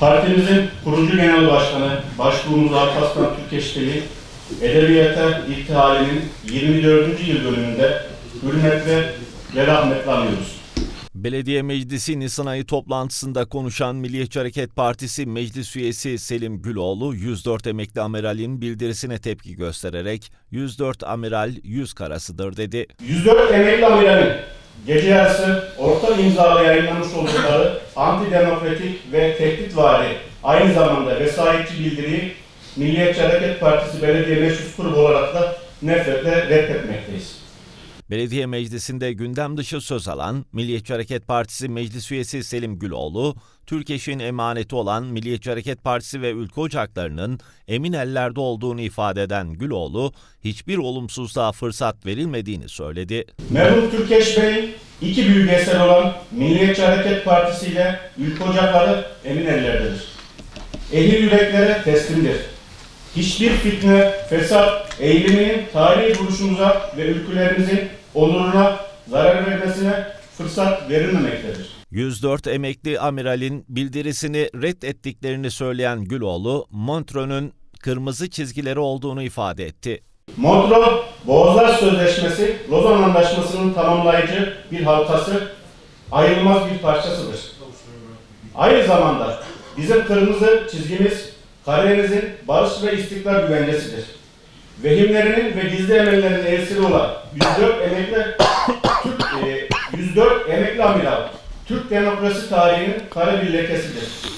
Partimizin kurucu genel başkanı Başbuğumuz Alparslan Türkeşteli, Edebiyata İhtihalinin 24. yıl dönümünde hürmetle ve rahmetle anıyoruz. Belediye Meclisi Nisan ayı toplantısında konuşan Milliyetçi Hareket Partisi Meclis Üyesi Selim Güloğlu, 104 emekli amiralin bildirisine tepki göstererek 104 amiral 100 karasıdır dedi. 104 emekli amiralin gece yarısı orta imzalı yayınlamış oldukları antidemokratik ve tehditvari aynı zamanda vesayetçi bildiriyi Milliyetçi Hareket Partisi Belediye Meşrus Grubu olarak da nefretle reddetmekteyiz. Belediye Meclisi'nde gündem dışı söz alan Milliyetçi Hareket Partisi Meclis Üyesi Selim Güloğlu, Türkeş'in emaneti olan Milliyetçi Hareket Partisi ve ülke ocaklarının emin ellerde olduğunu ifade eden Güloğlu, hiçbir olumsuzluğa fırsat verilmediğini söyledi. Merhum Türkeş Bey, iki büyük eser olan Milliyetçi Hareket Partisi ile ülke ocakları emin ellerdedir. Ehil yüreklere teslimdir. Hiçbir fitne, fesat, eğiliminin tarihi duruşumuza ve ülkelerimizin onuruna zarar vermesine fırsat verilmemektedir. 104 emekli amiralin bildirisini reddettiklerini söyleyen Güloğlu, Montreux'ün kırmızı çizgileri olduğunu ifade etti. Montreux Boğazlar Sözleşmesi, Lozan Anlaşması'nın tamamlayıcı bir halkası, ayrılmaz bir parçasıdır. Aynı zamanda bizim kırmızı çizgimiz Karadeniz'in barış ve istikrar güvencesidir. Vehimlerinin ve gizli emellerinin esiri olan 104 emekli Türk, e, 104 emekli amiral Türk demokrasi tarihinin kara bir lekesidir.